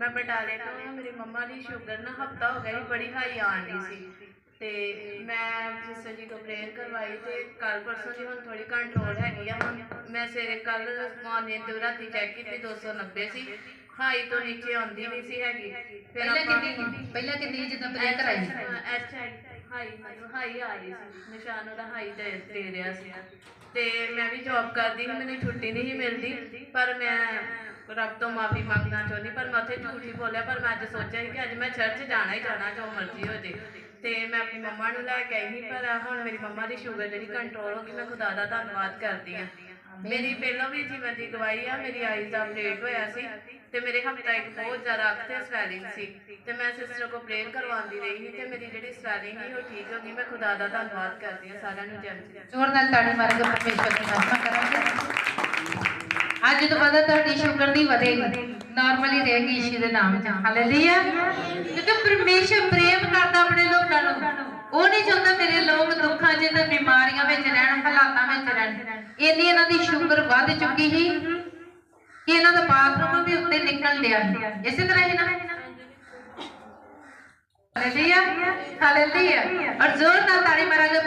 ਮੈਂ ਬਟਾਲੇ ਤੋਂ ਹਾਂ ਮੇਰੀ ਮੰਮਾ ਦੀ ਸ਼ੂਗਰ ਨਾ ਹਫਤਾ ਹੋ ਗਿਆ ਸੀ ਬੜੀ ਹਾਈ ਆਣ ਦੀ ਸੀ। ਤੇ ਮੈਂ ਸਿਸਟਰ ਜੀ ਤੋਂ ਪ੍ਰੇਅਰ ਕਰਵਾਈ ਤੇ ਕੱਲ ਪਰਸੋਂ ਦੀ ਹੁਣ ਥੋੜੀ ਕੰਟਰੋਲ ਹੈਗੀ ਆ। ਹੁਣ ਮੈਂ ਸਵੇਰੇ ਕੱਲ ਮਾਰਨਿੰਗ ਤੇ ਰਾਤੀ ਚੈੱਕ ਕੀਤੀ 290 ਸੀ ਹਾਈ ਤੋਂ ਨੀਚੇ ਆਉਂਦੀ ਨਹੀਂ ਸੀ ਹੈਗੀ। ਫਿਰ ਪਹਿਲਾਂ ਆਪਾਂ- ਕਿੰਨੀ ਪਹਿਲਾਂ ਕਿੰਨੀ ਜਦੋਂ ਪ੍ਰੇਅਰ ਕਰਾਈ? ਐਚ ਹਾਈ ਮਤਲਬ ਹਾਈ ਆ ਰਹੀ ਸੀ। ਨਿਸ਼ਾਨ ਉਹਦਾ ਹਾਈ ਦੇ ਦੇ ਰਿਹਾ ਸੀ। ਤੇ ਮੈਂ ਵੀ ਜੌਬ ਕਰਦੀ ਸੀ, ਮੈਨੂੰ ਛੁੱਟੀ ਨਹੀਂ ਮਿਲਦੀ, ਪਰ ਮੈਂ ਰੱਬ ਤੋਂ ਮਾਫੀ ਮੰਗਣਾ ਚਾਹੁੰਦੀ, ਪਰ ਮੈਂ ਉੱਥੇ ਝੂਠ ਹੀ ਬੋਲਿਆ, ਪਰ ਮੈਂ ਅੱਜ ਸੋਚਿਆ ਸੀ ਕਿ ਅੱਜ ਮੈਂ ਚਰਚ ਜਾਣਾ ਹੀ ਜਾਣਾ, ਜੋ ਮਰਜ਼ੀ ਹੋ ਜੇ। ਤੇ ਮੈਂ ਆਪਣੀ ਮੰਮਾ ਨੂੰ ਲੈ ਕੇ ਆਈ ਸੀ, ਪਰ ਹੁਣ ਮੇਰੀ ਮੰਮਾ ਦੀ ਸ਼ੂਗਰ ਜਿਹੜੀ ਕੰਟਰੋਲ ਹੋ ਗਈ, ਮੈਂ ਖੁਦਾ ਦਾ ਧੰਨਵਾਦ ਕਰਦੀ ਹਾਂ। ਮੇਰੀ ਪਹਿਲਾਂ ਵੀ ਜੀਵਨ ਦੀ ਗਵਾਹੀ ਆ, ਮੇਰੀ ਆਈਜ਼ ਦਾ ਅਪਡੇਟ ਹੋਇਆ ਸੀ। ਤੇ ਮੇਰੇ ਹਫਤਾ ਇੱਕ ਬਹੁਤ ਜ਼ਿਆਦਾ ਅੱਖ ਤੇ ਸਵੈਲਿੰਗ ਸੀ ਤੇ ਮੈਂ ਸਿਸਟਰ ਕੋ ਪ੍ਰੇਅਰ ਕਰਵਾਉਂਦੀ ਰਹੀ ਤੇ ਮੇਰੀ ਜਿਹੜੀ ਸਵੈਲਿੰਗ ਸੀ ਉਹ ਠੀਕ ਹੋ ਗਈ। ਮੈਂ ਖੁਦਾ ਦਾ ਧੰਨਵਾਦ ਕਰਦੀ ਹਾਂ ਸਾਰਿਆਂ ਨੂੰ ਜੈ ਜ਼ੋਰ ਨਾਲ ਤਾੜੀ ਮਾਰ ਕੇ ਪਰਮੇਸ਼ਵਰ ਦੀ ਮਹਿਮਾ ਕਰਾਂਗੇ। ਅੱਜ ਤੋਂ ਬਾਅਦ ਤੁਹਾਡੀ ਸ਼ੂਗਰ ਦੀ ਵਧੇਗੀ। ਨਾਰਮਲੀ ਰਹੇਗੀ ਯਿਸੂ ਦੇ ਨਾਮ 'ਚ। ਹਾਲੇਲੂਇਆ ਕਿਉਂਕਿ ਪਰਮੇਸ਼ਵਰ ਪ੍ਰੇਮ ਕਰਦਾ ਆਪਣੇ ਲੋਕਾਂ ਨੂੰ, ਉਹ ਨਹੀਂ ਚਾਹੁੰਦਾ ਮੇਰੇ ਲੋਕ ਦੁੱਖਾਂ 'ਚ ਤੇ ਬਿਮਾਰੀਆਂ ਵਿੱਚ ਰਹਿਣ, ਹਾਲਾਤਾਂ ਵਿੱਚ ਰਹਿਣ। ਇੰਨੀ ਇਹਨਾਂ ਦੀ ਸ਼ੂਗਰ ਵੱਧ ਚੁੱਕੀ ਸੀ। ਕਿ ਇਹਨਾਂ ਦਾ ਬਾਥਰੂਮ ਵੀ ਉੱਤੇ ਨਿਕਲ ਲਿਆ। ਇਸੇ ਤਰ੍ਹਾਂ ਹੀ ਨਾ। ਹਾਲੇਲੂਇਆ। ਹਾਲੇਲੂਇਆ। ਔਰ ਜ਼ੋਰ ਨਾਲ ਤਾੜੀ ਮਾਰਾਂਗੇ